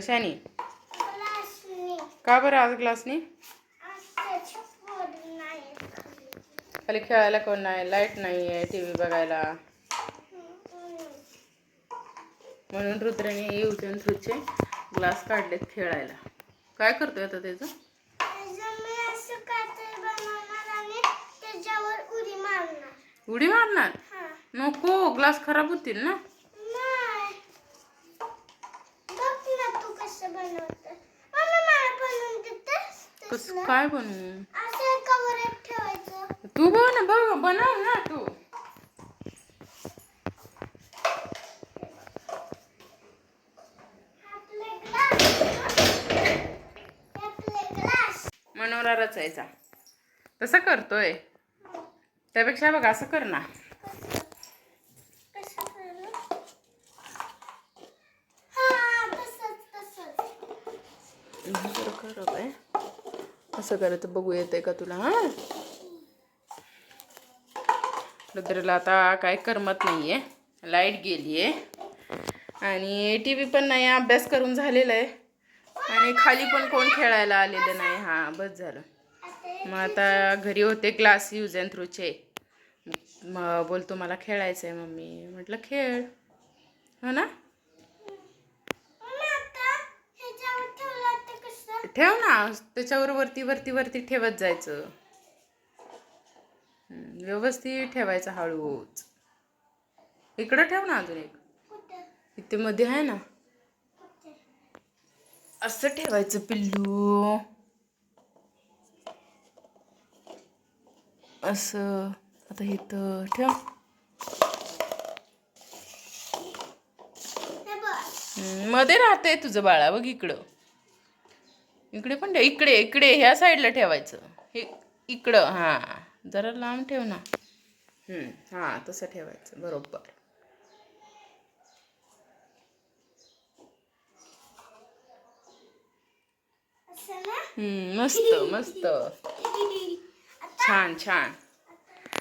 कशाने? का बरं आज ग्लासनी? खाली खेळायला कोण नाही लाइट नाही आहे टी व्ही बघायला. म्हणून रुद्राने युजन थ्रूचे ग्लास काढलेत खेळायला. काय करतोय आता त्याचं? आणि उडी मारणार. हा. नको ग्लास खराब होतील ना नाही बघ ना तू कसं? काय बनवू? तू बन बघ बनव ना तू. मनोरा रचायचा तसं करतोय. त्यापेक्षा बघ असं कर ना कसं करू हा तसंच तसंच बरं काय असं करायचं बघू येते का तुला हा? रुद्रला आता काय करमत नाही आहे लाइट गेली आहे. आणि टी व्ही पण नाही अभ्यास करून झालेला आहे. आणि खाली पण कोण खेळायला आलेलं नाही. हां बस झालं. मग आता घरी होते क्लास यूज अँड थ्रूचे. मग बोलतो मला खेळायचं आहे मम्मी. म्हटलं खेळ. हो ना मम्मी आता ह्याच्यावर ठेवलं तर कसं ठेव ना त्याच्यावर वरती वरती वरती ठेवत जायचं. व्यवस्थित ठेवायचं हळूच. इकडं ठेव ना अजून एक. इथे मध्ये आहे ना. असं ठेवायचं पिल्लू. असं. आता इथं ठेव. हे मध्ये राहतंय तुझं बाळा बघ इकडं. इकडे पण ठेव इकडे इकडे ह्या साईडला ठेवायचं. हे इकडं हां जरा लांब ठेव ना. हां तसं ठेवायचं बरोबर. मस्त मस्त. छान छान.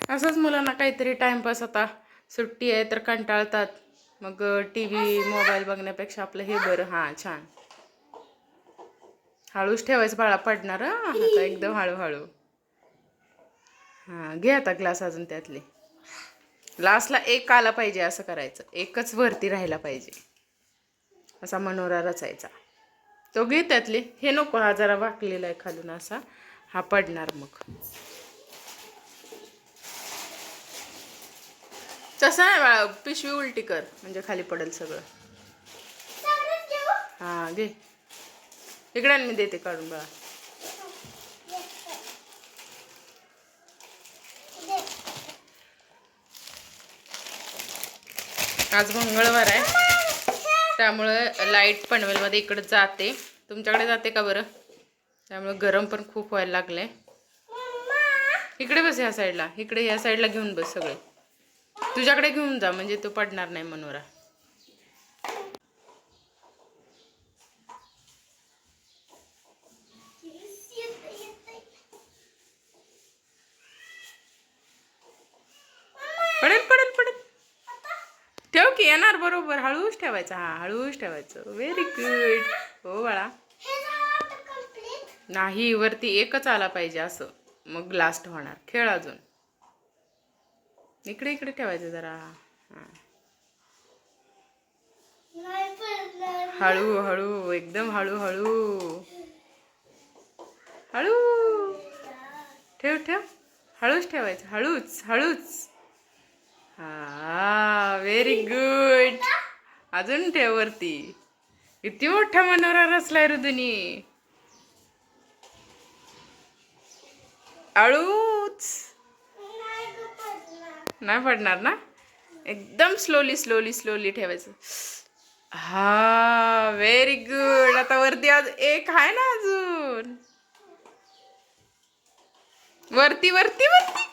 असंच मुलांना काहीतरी टाइमपास आता सुट्टी आहे तर कंटाळतात. मग टी व्ही मोबाईल बघण्यापेक्षा आपलं हे बरं हां छान. हळूच ठेवायचं बाळा पडणार हं, आता एकदम हळूहळू. हां घे आता ग्लास अजून त्यातले. लास्टला एक आला पाहिजे असं करायचं. एकच वरती राहायला पाहिजे. असा मनोरा रचायचा. तो घे त्यातले. हे नको हा जरा वाकलेला आहे खालून असा. हा पडणार मग. तसं नाही बाळा पिशवी उलटी कर. म्हणजे खाली पडेल सगळं. हा घे. इकडे मी देते काढून बाळा. आज मंगळवार आहे. त्यामुळं लाइट पनवेलमध्ये इकडं जाते. तुमच्याकडे जाते का बरं? त्यामुळं गरम पण खूप व्हायला लागलंय. आहे इकडे बस ह्या साईडला इकडे ह्या साईडला घेऊन बस सगळे. तुझ्याकडे घेऊन जा म्हणजे तो पडणार नाही मनोरा पडेल पडेल पडेल. ठेव की येणार बरोबर. हळूच ठेवायचं. हा हळूच ठेवायचं. व्हेरी गुड हो बाळा. नाही वरती एकच आला पाहिजे असं. मग लास्ट होणार. खेळ अजून. इकडे इकडे ठेवायचं जरा. हळू हळू. एकदम हळू हळू. हळू. ठेव ठेव. हळूच ठेवायचं. हळूच हळूच. हा व्हेरी गुड अजून ठेव वरती. किती मोठा मनोरा रचलाय रुदुनी अळूच. नाही पडणार. नाही पडणार ना? एकदम स्लोली स्लोली स्लोली ठेवायचं. हा व्हेरी गुड आता वरती आज एक आहे ना अजून. वरती वरती वरती.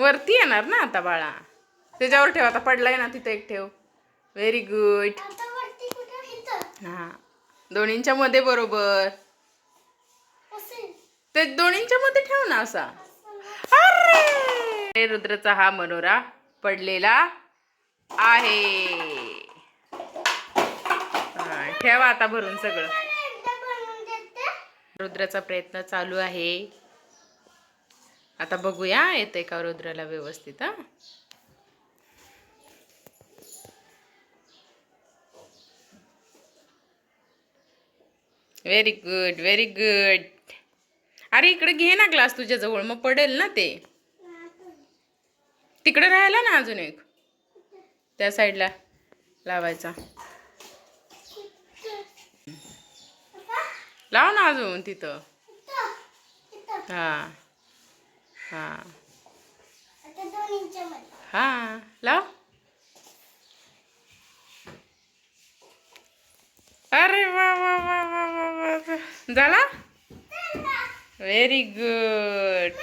वरती येणार ना आता बाळा. त्याच्यावर ठेव आता पडलाय ना तिथे एक ठेव. व्हेरी गुड हा. दोन्हींच्या मध्ये बरोबर. ते दोन्हींच्या मध्ये ठेव ना असा. अरे! रुद्रचा हा मनोरा पडलेला आहे. ठेवा आता भरून सगळं. रुद्राचा प्रयत्न चालू आहे. आता बघूया येते का रुद्राला व्यवस्थित हा? व्हेरी गुड व्हेरी गुड अरे इकडे घे ना ग्लास तुझ्या जवळ मग पडेल ना ते. तिकडे राहिला ना अजून एक? त्या साईडला लावायचा. लाव ना अजून तिथं. हां हा. हा. हा लाव. अरे वा वा वा वा वा वा वा. झाला? व्हेरी गुड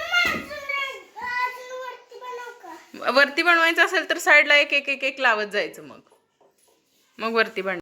वरती बनवायचं असेल तर साईडला एक एक एक एक लावत जायचं मग. मग वरती बन